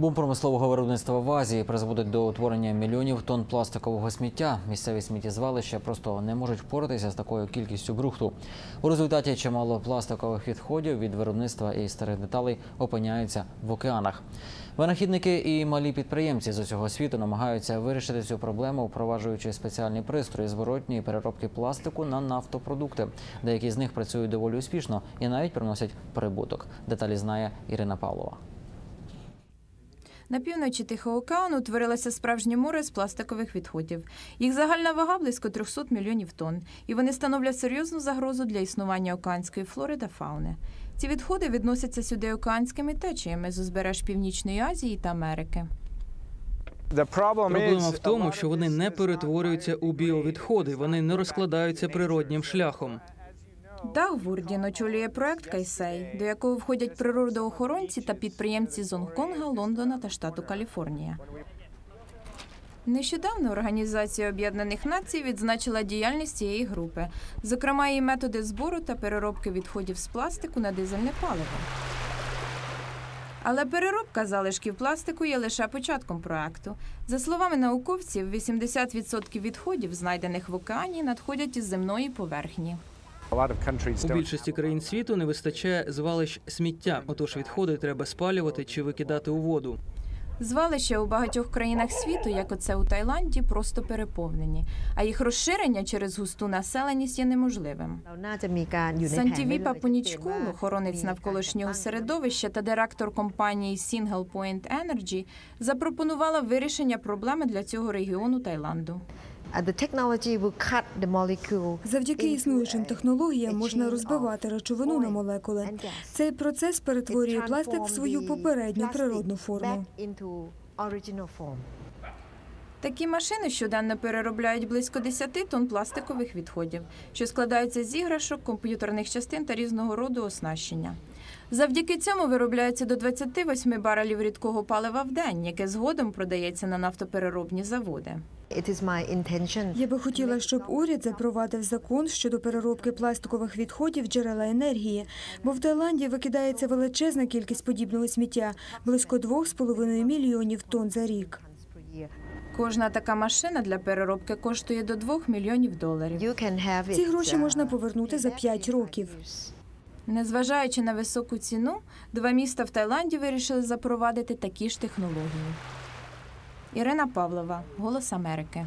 Бум промислового виробництва в Азії призводить до утворення мільйонів тонн пластикового сміття. Місцеві сміттєзвалища просто не можуть впоратися з такою кількістю брухту. У результаті чимало пластикових відходів від виробництва і старих деталей опиняються в океанах. Винахідники і малі підприємці з усього світу намагаються вирішити цю проблему, впроваджуючи спеціальні пристрої зворотньої переробки пластику на нафтопродукти. Деякі з них працюють доволі успішно і навіть приносять прибуток. Деталі знає Ірина Павлова. На півночі Тихого океану утворилося справжнє море з пластикових відходів. Їх загальна вага близько 300 мільйонів тонн, і вони становлять серйозну загрозу для існування океанської флори та фауни. Ці відходи відносяться сюди океанськими течіями з узбереж Північної Азії та Америки. Проблема в тому, що вони не перетворюються у біовідходи, вони не розкладаються природнім шляхом. Даг Вурдін очолює проект Кайсей, до якого входять природоохоронці та підприємці з Гонконга, Лондона та штату Каліфорнія. Нещодавно Організація Об'єднаних Націй відзначила діяльність цієї групи, зокрема її методи збору та переробки відходів з пластику на дизельне паливо. Але переробка залишків пластику є лише початком проекту. За словами науковців, 80% відходів, знайдених в океані, надходять із земної поверхні. У більшості країн світу не вистачає звалищ сміття. Отож, відходи треба спалювати чи викидати у воду. Звалища у багатьох країнах світу, як оце у Таїланді, просто переповнені, а їх розширення через густу населеність є неможливим. Сантівіпа Пунічкул, охоронець навколишнього середовища та директор компанії Single Point Energy, запропонувала вирішення проблеми для цього регіону Таїланду. Завдяки існуючим технологіям можна розбивати речовину на молекули. Цей процес перетворює пластик в свою попередню природну форму. Такі машини щоденно переробляють близько 10 тонн пластикових відходів, що складаються з іграшок, комп'ютерних частин та різного роду оснащення. Завдяки цьому виробляється до 28 барелів рідкого палива в день, яке згодом продається на нафтопереробні заводи. Я би хотіла, щоб уряд запровадив закон щодо переробки пластикових відходів джерела енергії, бо в Таїланді викидається величезна кількість подібного сміття близько 2,5 мільйонів тонн за рік. Кожна така машина для переробки коштує до 2 мільйонів доларів. Ці гроші uh, можна повернути за back 5 років. Незважаючи на високу ціну, два міста в Таїланді вирішили запровадити такі ж технології. Ірина Павлова, Голос Америки.